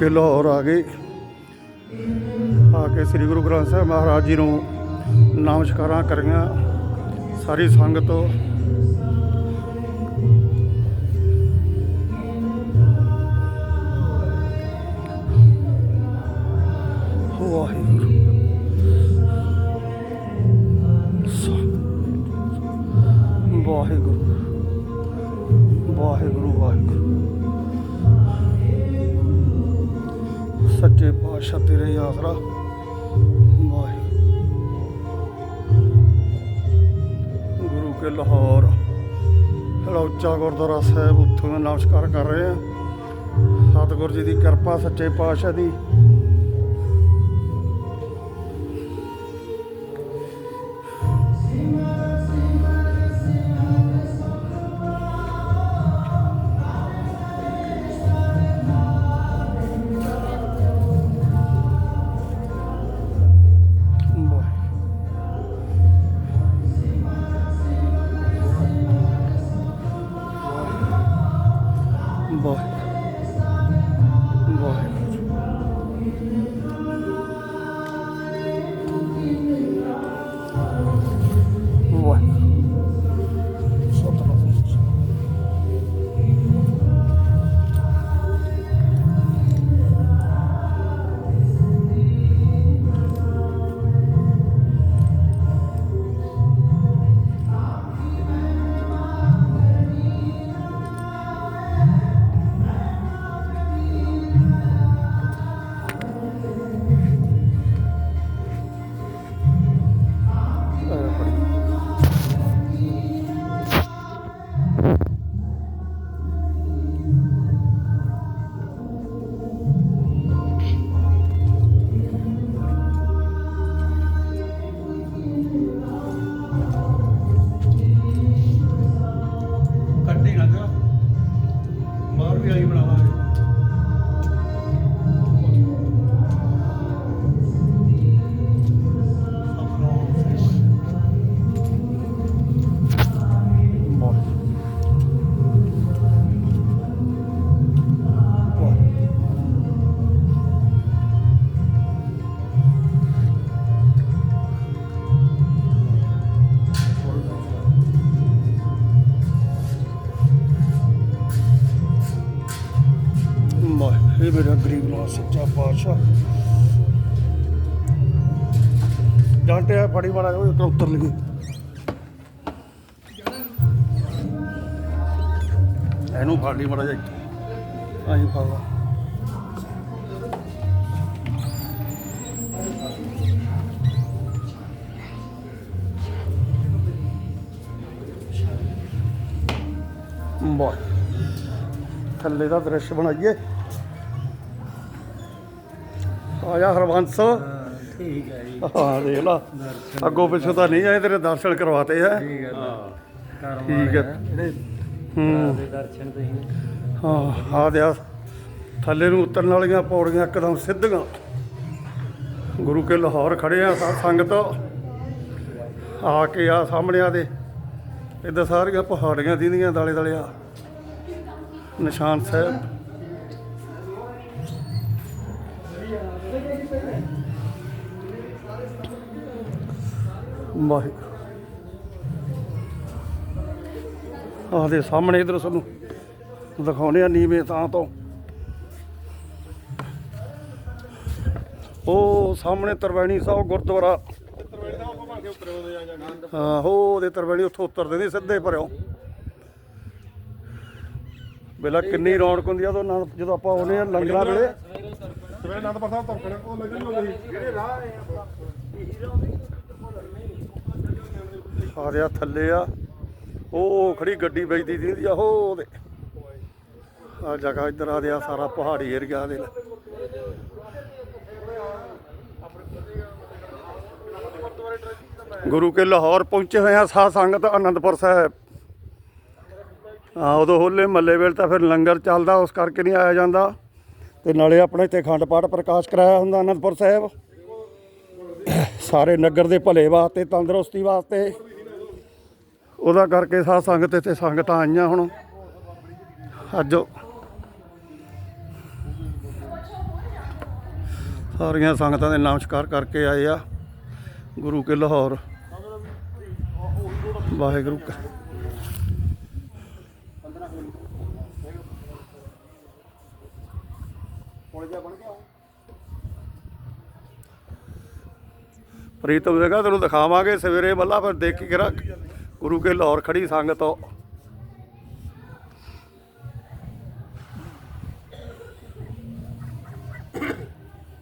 ਕੇ ਲਾਹੌਰ ਆ ਗਏ। ਆ ਕੇ ਸ੍ਰੀ ਗੁਰੂ ਗ੍ਰੰਥ ਸਾਹਿਬ ਮਹਾਰਾਜ ਜੀ ਨੂੰ ਨਮਸਕਾਰਾਂ ਕਰੀਆਂ। ਸਾਰੀ ਸੰਗਤ ਵਾਹਿਗੁਰੂ। ਵਾਹਿਗੁਰੂ। ਵਾਹਿਗੁਰੂ ਵਾਹਿਗੁਰੂ। ਸੱਚੇ ਪਾਤਸ਼ਾਹ ਤੇਰੇ ਆਸਰਾ ਵਾਹਿਗੁਰੂ। ਗੁਰੂ ਕੇ ਲਾਹੌਰ। ਜਿਹੜਾ ਉੱਚਾ ਗੁਰਦੁਆਰਾ ਸਾਹਿਬ, ਉੱਥੋਂ ਨਮਸਕਾਰ ਕਰ ਰਹੇ। ਆ ਸਤਿਗੁਰ ਜੀ ਦੀ ਕਿਰਪਾ, ਸੱਚੇ ਪਾਤਸ਼ਾਹ ਦੀ। ਵਾਹਿਗੁਰੂ ਗਰੀਬ ਨਾਲ ਸੱਚਾ ਪਾਤਸ਼ਾਹ। ਜਾਂਟੇ ਆ, ਫੜੀ ਮਾੜਾ ਉਹ ਉੱਤਰ ਉੱਤਰ ਇਹਨੂੰ ਫੜ ਲਈ ਮਾੜਾ ਜਾਈ ਆਈ ਫੜ ਲਾ। ਥੱਲੇ ਦਾ ਦ੍ਰਿਸ਼ ਬਣਾਈਏ। ਆ ਜਾ ਹਰਵੰਸ। ਠੀਕ ਹੈ ਜੀ। ਹਾਂ ਦੇਖ ਲਾ। ਅੱਗੋਂ ਪਿੱਛੋਂ ਤਾਂ ਨਹੀਂ ਆਏ ਤੇਰੇ ਦਰਸ਼ਨ ਕਰਵਾਤੇ ਹੈ ਠੀਕ ਹੈ ਠੀਕ ਹੈ। ਜਿਹੜੇ ਹੂੰ। ਦੇ ਦਰਸ਼ਨ ਤੁਸੀਂ ਹਾਂ ਆ ਦਿਆ। ਥੱਲੇ ਨੂੰ ਉਤਰਨ ਵਾਲੀਆਂ ਪੌੜੀਆਂ ਇੱਕਦਮ ਸਿੱਧੀਆਂ। ਗੁਰੂ ਕੇ ਲਾਹੌਰ ਖੜੇ ਆ ਸਾਧ ਸੰਗਤ। ਆ ਕੇ ਆ ਸਾਹਮਣੇ ਆ ਦੇ। ਇੱਧਰ ਸਾਰੀਆਂ ਪਹਾੜੀਆਂ ਦੀਦੀਆਂ ਦਾਲੇ ਦਾਲੇ ਆ। ਨਿਸ਼ਾਨ ਸਾਹਿਬ। ਵਾਹਿਗੁਰੂ। ਆਹ ਦੇ ਸਾਹਮਣੇ ਇਧਰ ਸਾਨੂੰ ਦਿਖਾਉਣੇ ਆ ਨੀਵੇਂ ਤਾਂ ਤੋਂ। ਉਹ ਸਾਹਮਣੇ ਤਰਵੈਣੀ ਸਾਹਿਬ ਗੁਰਦੁਆਰਾ। ਹਾਂ ਹੋ ਉਹਦੇ ਤਰਵੈਣੀ ਉੱਥੋਂ ਉਤਰਦੇ ਨਹੀਂ ਸਿੱਧੇ ਭਰਿਓ। ਵੇਲਾ ਕਿੰਨੀ ਰੌਣਕ ਹੁੰਦੀ ਆ ਨਾਲ ਜਦੋਂ ਆਪਾਂ ਆਉਨੇ ਆ ਲੰਗਰਾਂ ਵੇਲੇ। ਸਵੇਰੇ ਅਨੰਦਪੁਰ ਸਾਹਿਬ ਤੋਂ ਕਰੇ ਉਹ ਲੱਗਣੀ ਹੁੰਦੀ ਜਿਹੜੇ ਰਾਹ ਆ ਰਿਹਾ ਥੱਲੇ ਆ। ਉਹ ਖੜੀ ਗੱਡੀ ਵੇਚਦੀ ਦੀ ਆ ਉਹਦੇ। ਆ ਜਗ੍ਹਾ ਇੱਧਰ ਆ ਰਿਹਾ, ਸਾਰਾ ਪਹਾੜੀ ਏਰੀਆ ਦੇ ਗੁਰੂ ਕੇ ਲਾਹੌਰ ਪਹੁੰਚੇ ਹੋਏ ਆ ਸਾਧ ਸੰਗਤ ਆਨੰਦਪੁਰ ਸਾਹਿਬ। ਆ ਉਦੋਂ ਹੋਲੇ ਮੱਲੇ ਵੇਲੇ ਤਾਂ ਫਿਰ ਲੰਗਰ ਚੱਲਦਾ, ਉਸ ਕਰਕੇ ਨਹੀਂ ਆਇਆ ਜਾਂਦਾ। ਤੇ ਨਾਲੇ ਆਪਣੇ ਇੱਥੇ ਖੰਡ ਪਾਠ ਪ੍ਰਕਾਸ਼ ਕਰਾਇਆ ਹੁੰਦਾ ਆਨੰਦਪੁਰ ਸਾਹਿਬ। ਸਾਰੇ ਨਗਰ ਦੇ ਭਲੇ ਵਾਸਤੇ, ਤੰਦਰੁਸਤੀ ਵਾਸਤੇ। ਉਹਦਾ ਕਰਕੇ ਸਾਧ ਸੰਗਤ ਇੱਥੇ ਸੰਗਤਾਂ ਆਈਆਂ ਹੁਣ। ਅੱਜ ਸਾਰੀਆਂ ਸੰਗਤਾਂ ਦੇ ਨਮਸਕਾਰ ਕਰਕੇ ਆਏ ਆ ਗੁਰੂ ਕੇ ਲਾਹੌਰ। ਵਾਹਿਗੁਰੂ ਕ- ਪ੍ਰੀਤਮ ਜਗ੍ਹਾ ਤੈਨੂੰ ਦਿਖਾਵਾਂਗੇ ਸਵੇਰੇ ਬੱਲਾ, ਫਿਰ ਦੇਖ ਦੇਖੀ ਕਰਾ ਗੁਰੂ ਕੇ ਲਾਹੌਰ ਖੜੀ ਸੰਗਤ